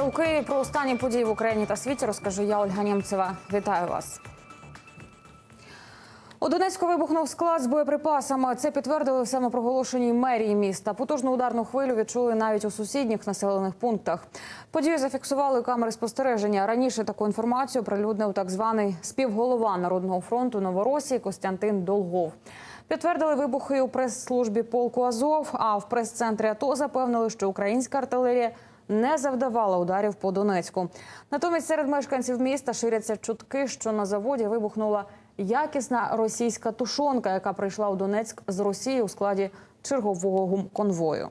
Вітайте у Києві. Про останні події в Україні та світі розкажу я, Ольга Німцева. Вітаю вас. У Донецьку вибухнув склад з боєприпасами. Це підтвердили в самопроголошеній мерії міста. Потужну ударну хвилю відчули навіть у сусідніх населених пунктах. Подію зафіксували камери спостереження. Раніше таку інформацію прилюднив так званий співголова Народного фронту Новоросії Костянтин Долгов. Підтвердили вибухи у прес-службі полку Азов. А в прес-центрі АТО запевнили, що українська артилерія не завдавала ударів по Донецьку. Натомість серед мешканців міста ширяться чутки, що на заводі вибухнула якісна російська тушонка, яка прийшла у Донецьк з Росії у складі чергового конвою.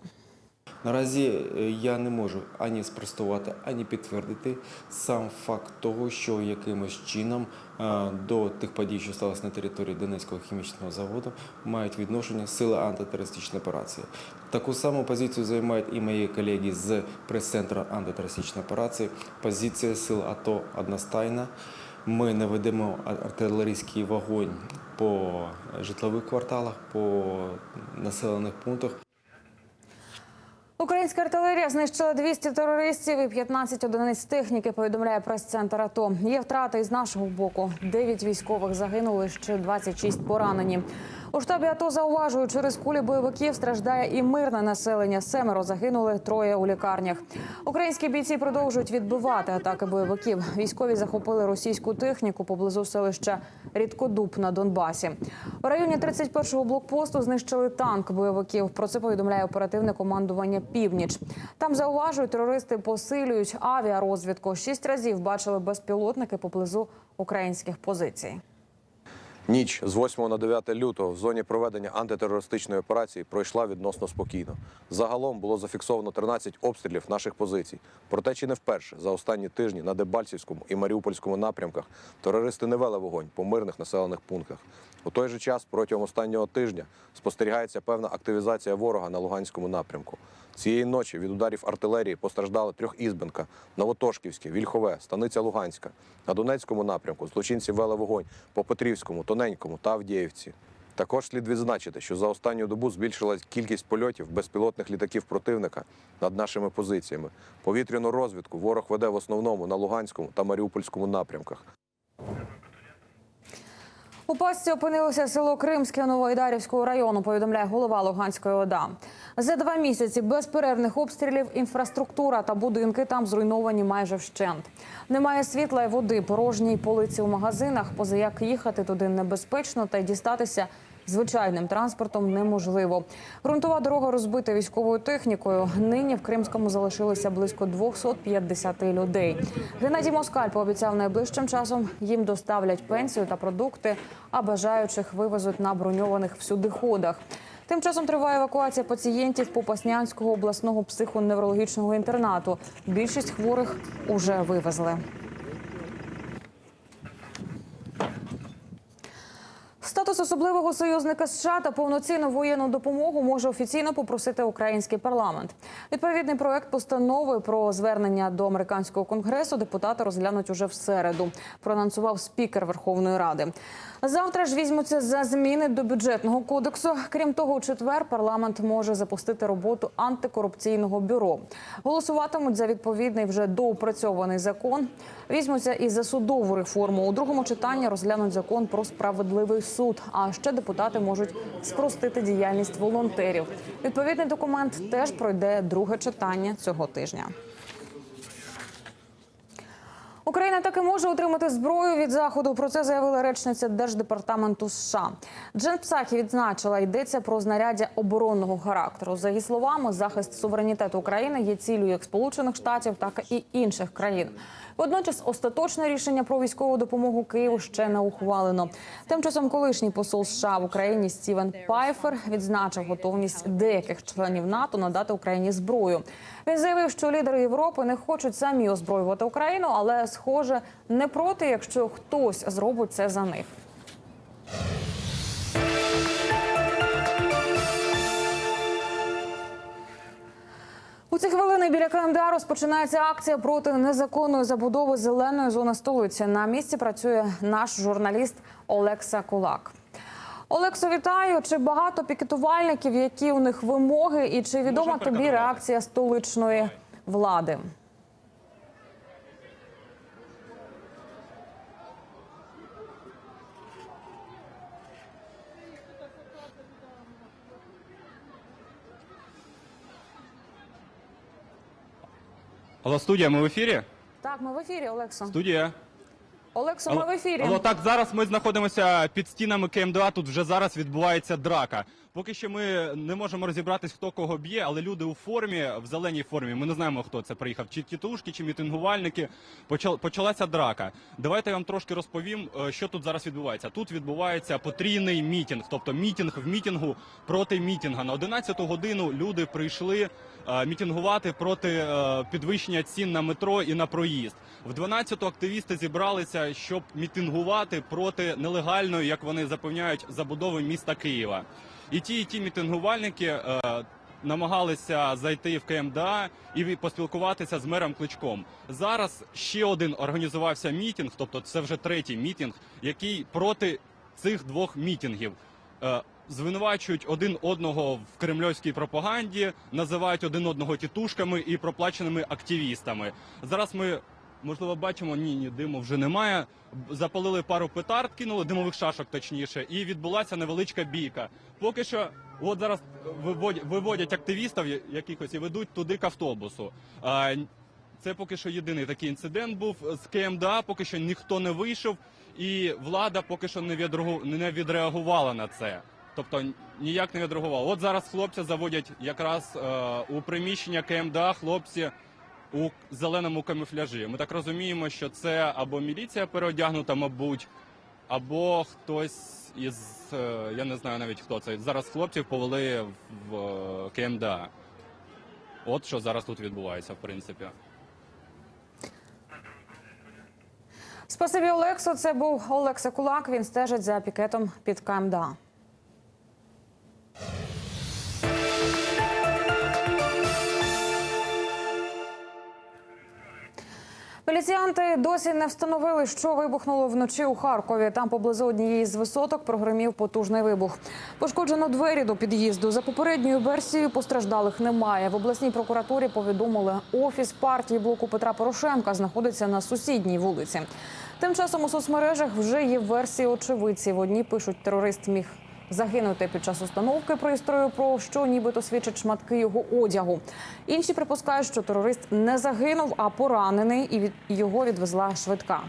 Наразі е, я не можу ані спростувати, ані підтвердити сам факт того, що якимось чином е, до тих подій, що сталося на території Донецького хімічного заводу, мають відношення сили антитерористичної операції. Таку саму позицію займають і мої колеги з прес-центру антитерористичної операції. Позиція сил АТО одностайна. Ми не ведемо артилерійський вогонь по житлових кварталах, по населених пунктах. Українська артилерія знищила 200 терористів і 15 одиниць техніки. Повідомляє прес-центр АТО. Є втрати із нашого боку. 9 військових загинули, ще 26 поранені. У штабі АТО зауважують, через кулі бойовиків страждає і мирне населення. Семеро загинули, троє у лікарнях. Українські бійці продовжують відбивати атаки бойовиків. Військові захопили російську техніку поблизу селища Рідкодуб на Донбасі. У районі 31-го блокпосту знищили танк бойовиків. Про це повідомляє оперативне командування Північ. Там зауважують, терористи посилюють авіарозвідку. Шість разів бачили безпілотники поблизу українських позицій. Ніч з 8 на 9 лютого в зоні проведення антитерористичної операції пройшла відносно спокійно. Загалом було зафіксовано 13 обстрілів наших позицій. Проте чи не вперше за останні тижні на Дебальцівському і Маріупольському напрямках терористи не вели вогонь по мирних населених пунктах. У той же час протягом останнього тижня спостерігається певна активізація ворога на Луганському напрямку. Цієї ночі від ударів артилерії постраждали Трьохізбенка, Новотошківське, Вільхове, Станиця Луганська. На Донецькому напрямку злочинці вели вогонь по Петрівському, Тоненькому та Авдіївці. Також слід відзначити, що за останню добу збільшилась кількість польотів безпілотних літаків противника над нашими позиціями. Повітряну розвідку ворог веде в основному на Луганському та Маріупольському напрямках. У пастці опинилося село Кримське Новоайдарівського району. Повідомляє голова Луганської ОДА. За два місяці безперервних обстрілів інфраструктура та будинки там зруйновані майже вщент. Немає світла і води, порожній полиці у магазинах. Поза як їхати туди небезпечно та й дістатися звичайним транспортом неможливо. Грунтова дорога розбита військовою технікою. Нині в Кримському залишилося близько 250 людей. Геннадій Москаль пообіцяв найближчим часом їм доставлять пенсію та продукти, а бажаючих вивезуть на броньованих всюдиходах. Тим часом триває евакуація пацієнтів Попаснянського обласного психоневрологічного інтернату. Більшість хворих уже вивезли. Особливого союзника США та повноцінну воєнну допомогу може офіційно попросити український парламент. Відповідний проект постанови про звернення до американського конгресу депутати розглянуть уже в середу. Проанонсував спікер Верховної Ради. Завтра ж візьмуться за зміни до бюджетного кодексу. Крім того, у четвер парламент може запустити роботу антикорупційного бюро. Голосуватимуть за відповідний вже доопрацьований закон. Візьмуться і за судову реформу. У другому читанні розглянуть закон про справедливий суд. А ще депутати можуть спростити діяльність волонтерів. Відповідний документ теж пройде друге читання цього тижня. Україна таки може отримати зброю від заходу. Про це заявила речниця держдепартаменту США. Джен Псакі відзначила, йдеться про знаряддя оборонного характеру. За її словами, захист суверенітету України є цілею як Сполучених Штатів, так і інших країн. Водночас остаточне рішення про військову допомогу Києву ще не ухвалено. Тим часом колишній посол США в Україні Стівен Пайфер відзначив готовність деяких членів НАТО надати Україні зброю. Він заявив, що лідери Європи не хочуть самі озброювати Україну, але схоже не проти, якщо хтось зробить це за них. Ці хвилини біля КМДА розпочинається акція проти незаконної забудови зеленої зони столиці. На місці працює наш журналіст Олекса Кулак. Олексо, вітаю. Чи багато пікетувальників, які у них вимоги, і чи відома тобі реакція столичної влади? Влади? Алло, студія, ми в ефірі? Так, ми в ефірі, Олексо. Студія. Олексо, ми в ефірі. Алло, так, зараз ми знаходимося під стінами КМДА, тут вже зараз відбувається драка. Поки що ми не можемо розібратись, хто кого б'є, але люди у формі, в зеленій формі, ми не знаємо, хто це приїхав, чи тітушки, чи мітингувальники. Почал, почалася драка. Давайте я вам трошки розповім, е, що тут зараз відбувається. Тут відбувається потрійний мітинг, тобто мітинг в мітингу проти мітинга. На 11 годину люди прийшли мітингувати проти е, підвищення цін на метро і на проїзд. В 12 активісти зібралися, щоб мітингувати проти нелегальної, як вони запевняють, забудови міста Києва. І ті, і ті мітингувальники е, намагалися зайти в КМДА і поспілкуватися з мером Кличком. Зараз ще один організувався мітинг, тобто це вже третій мітинг, який проти цих двох мітингів. Звинувачують один одного в кремльовській пропаганді, називають один одного тітушками і проплаченими активістами. Зараз ми можливо бачимо, ні, ні, диму вже немає. Запалили пару петард, кинули димових шашок, точніше, і відбулася невеличка бійка. Поки що, от зараз виводять, активістів якихось і ведуть туди к автобусу. Це поки що єдиний такий інцидент був з КМДА. Поки що ніхто не вийшов, і влада поки що не відреагувала на це. Тобто ніяк не відреагувала. От зараз хлопці заводять якраз е, у приміщення КМДА хлопці у зеленому камуфляжі. Ми так розуміємо, що це або міліція переодягнута, мабуть, або хтось із е, я не знаю навіть хто це. Зараз хлопців повели в е, КМДА. От що зараз тут відбувається, в принципі. Спасибі, Олексо. Це був Олекса Кулак. Він стежить за пікетом під КМДА. Поліціянти досі не встановили, що вибухнуло вночі у Харкові. Там поблизу однієї з висоток прогремів потужний вибух. Пошкоджено двері до під'їзду. За попередньою версією постраждалих немає. В обласній прокуратурі повідомили, офіс партії блоку Петра Порошенка знаходиться на сусідній вулиці. Тим часом у соцмережах вже є версії очевидців. Одні пишуть, терорист міг загинути під час установки пристрою, про що нібито свідчать шматки його одягу. Інші припускають, що терорист не загинув, а поранений, і від його відвезла швидка.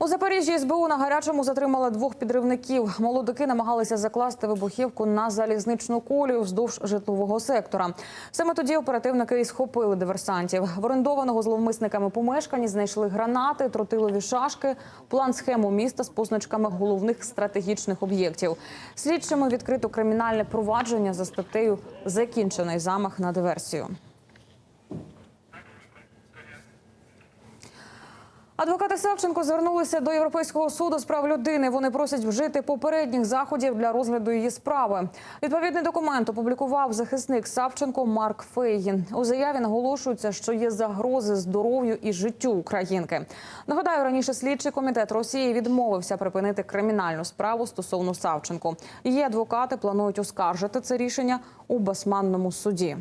У Запоріжжі СБУ на гарячому затримали двох підривників. Молодики намагалися закласти вибухівку на залізничну колію вздовж житлового сектора. Саме тоді оперативники і схопили диверсантів. В орендованого зловмисниками помешканні знайшли гранати, тротилові шашки, план схему міста з позначками головних стратегічних об'єктів. Слідчими відкрито кримінальне провадження за статтею Закінчений замах на диверсію. Адвокати Савченко звернулися до Європейського суду з прав людини. Вони просять вжити попередніх заходів для розгляду її справи. Відповідний документ опублікував захисник Савченко Марк Фейгін. У заяві наголошується, що є загрози здоров'ю і життю українки. Нагадаю, раніше слідчий комітет Росії відмовився припинити кримінальну справу стосовно Савченко. Її адвокати планують оскаржити це рішення у басманному суді.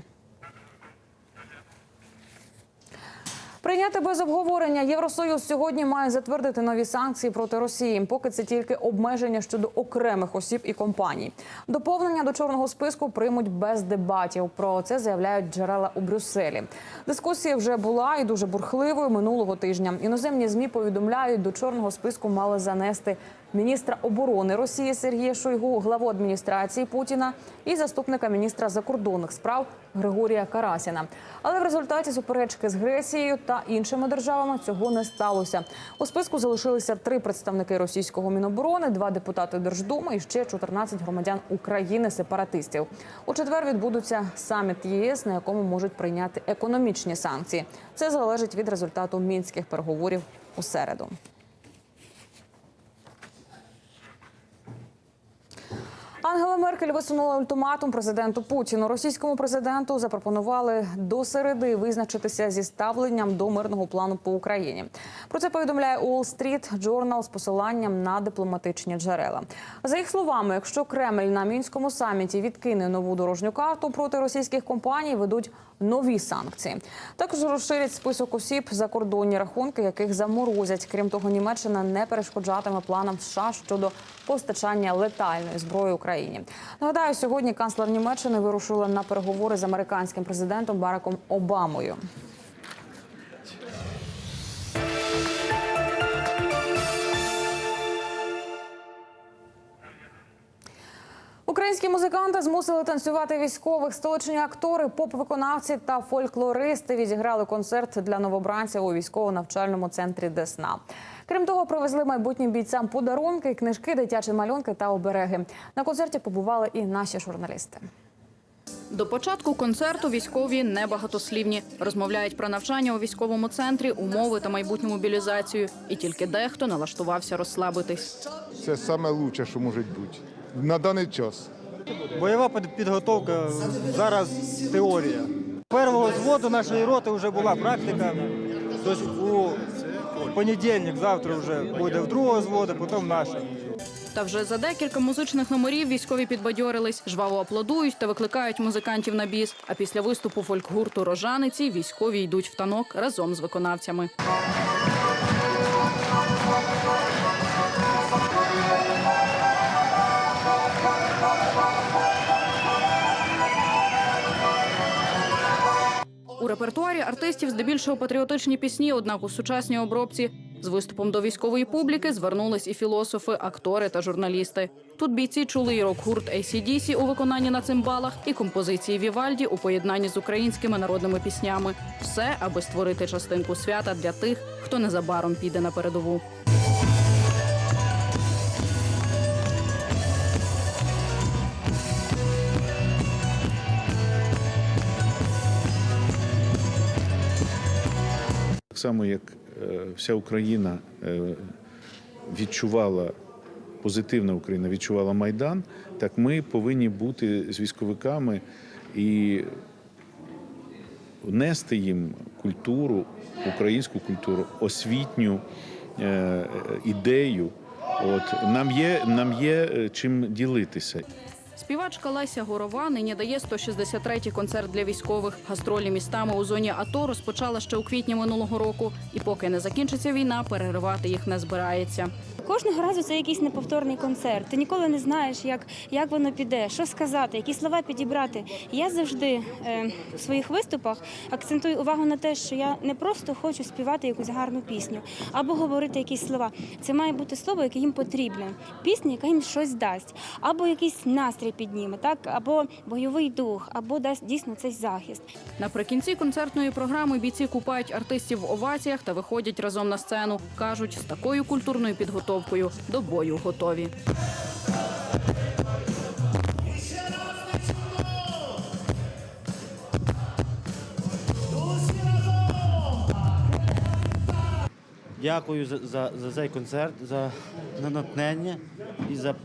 Прийняти без обговорення Євросоюз сьогодні має затвердити нові санкції проти Росії. Поки це тільки обмеження щодо окремих осіб і компаній. Доповнення до чорного списку приймуть без дебатів. Про це заявляють джерела у Брюсселі. Дискусія вже була і дуже бурхливою минулого тижня. Іноземні змі повідомляють, до чорного списку мали занести міністра оборони Росії Сергія Шойгу, главу адміністрації Путіна і заступника міністра закордонних справ Григорія Карасіна. Але в результаті суперечки з Гресією та іншими державами цього не сталося. У списку залишилися три представники російського міноборони, два депутати Держдуми і ще 14 громадян України сепаратистів. У четвер відбудуться саміт ЄС, на якому можуть прийняти економічні санкції. Це залежить від результату мінських переговорів у середу. Ангела Меркель висунула ультиматум президенту Путіну. Російському президенту запропонували до середи визначитися зі ставленням до мирного плану по Україні. Про це повідомляє Wall Street Journal з посиланням на дипломатичні джерела. За їх словами, якщо Кремль на мінському саміті відкине нову дорожню карту проти російських компаній, ведуть нові санкції. Також розширять список осіб закордонні рахунки, яких заморозять. Крім того, Німеччина не перешкоджатиме планам США щодо постачання летальної зброї Україні. Нагадаю, сьогодні канцлер Німеччини вирушила на переговори з американським президентом Бараком Обамою. Українські музиканти змусили танцювати військових. Столичні актори, поп-виконавці та фольклористи відіграли концерт для новобранців у військово-навчальному центрі Десна. Крім того, привезли майбутнім бійцям подарунки, книжки, дитячі малюнки та обереги. На концерті побували і наші журналісти. До початку концерту військові небагатослівні. Розмовляють про навчання у військовому центрі, умови та майбутню мобілізацію. І тільки дехто налаштувався розслабитись. Це саме лучше, що може бути на даний час. Бойова підготовка зараз теорія. Першого зводу нашої роти вже була практика. Тобто у понедільник, завтра вже буде в другого зводу, потім наша. Та вже за декілька музичних номерів військові підбадьорились, жваво аплодують та викликають музикантів на біс. А після виступу фольк-гурту Рожаниці військові йдуть в танок разом з виконавцями. Репертуарі артистів здебільшого патріотичні пісні, однак у сучасній обробці з виступом до військової публіки звернулись і філософи, актори та журналісти. Тут бійці чули і рок-гурт ACDC у виконанні на цимбалах, і композиції Вівальді у поєднанні з українськими народними піснями. Все, аби створити частинку свята для тих, хто незабаром піде на передову. Так само, як е, вся Україна е, відчувала, позитивна Україна відчувала Майдан, так ми повинні бути з військовиками і нести їм культуру, українську культуру, освітню е, ідею. От нам є, нам є чим ділитися. Співачка Леся Горова нині дає 163-й концерт для військових. Гастролі містами у зоні АТО розпочала ще у квітні минулого року. І поки не закінчиться війна, переривати їх не збирається. Кожного разу це якийсь неповторний концерт. Ти ніколи не знаєш, як, як воно піде, що сказати, які слова підібрати. Я завжди е, в своїх виступах акцентую увагу на те, що я не просто хочу співати якусь гарну пісню або говорити якісь слова. Це має бути слово, яке їм потрібне, пісня, яка їм щось дасть, або якийсь настрій підніме, так, або бойовий дух, або дасть дійсно цей захист. Наприкінці концертної програми бійці купають артистів в оваціях та виходять разом на сцену. кажуть, з такою культурною підготовкою до бою готові. Дякую за, за, за цей концерт, за натхнення і за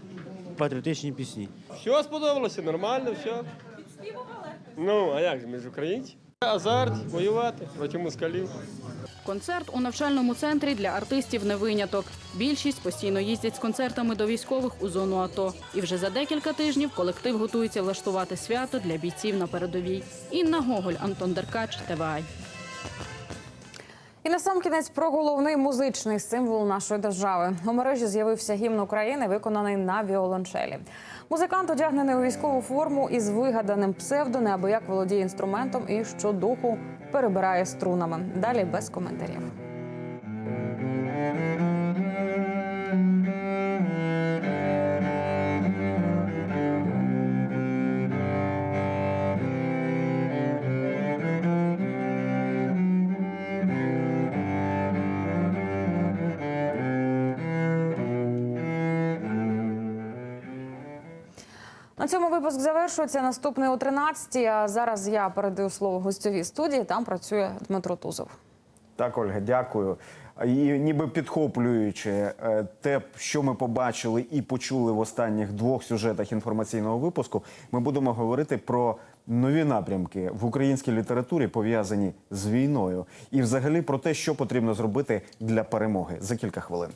патріотичні пісні. Все сподобалося, нормально, все. Ну, а як же, ми ж українці? Азарт, воювати проти москалів. Концерт у навчальному центрі для артистів не виняток. Більшість постійно їздять з концертами до військових у зону АТО. І вже за декілька тижнів колектив готується влаштувати свято для бійців на передовій. Інна Гоголь, Антон Деркач, ТВА. І на сам кінець про головний музичний символ нашої держави. У мережі з'явився гімн України, виконаний на віолончелі. Музикант одягнений у військову форму із вигаданим псевдо, неабияк володіє інструментом і щодуху перебирає струнами. Далі без коментарів. Випуск завершується. Наступний о 13 А зараз я передаю слово гостьовій студії. Там працює Дмитро Тузов. Так, Ольга, дякую. І ніби підхоплюючи е, те, що ми побачили і почули в останніх двох сюжетах інформаційного випуску, ми будемо говорити про нові напрямки в українській літературі, пов'язані з війною, і взагалі про те, що потрібно зробити для перемоги за кілька хвилин.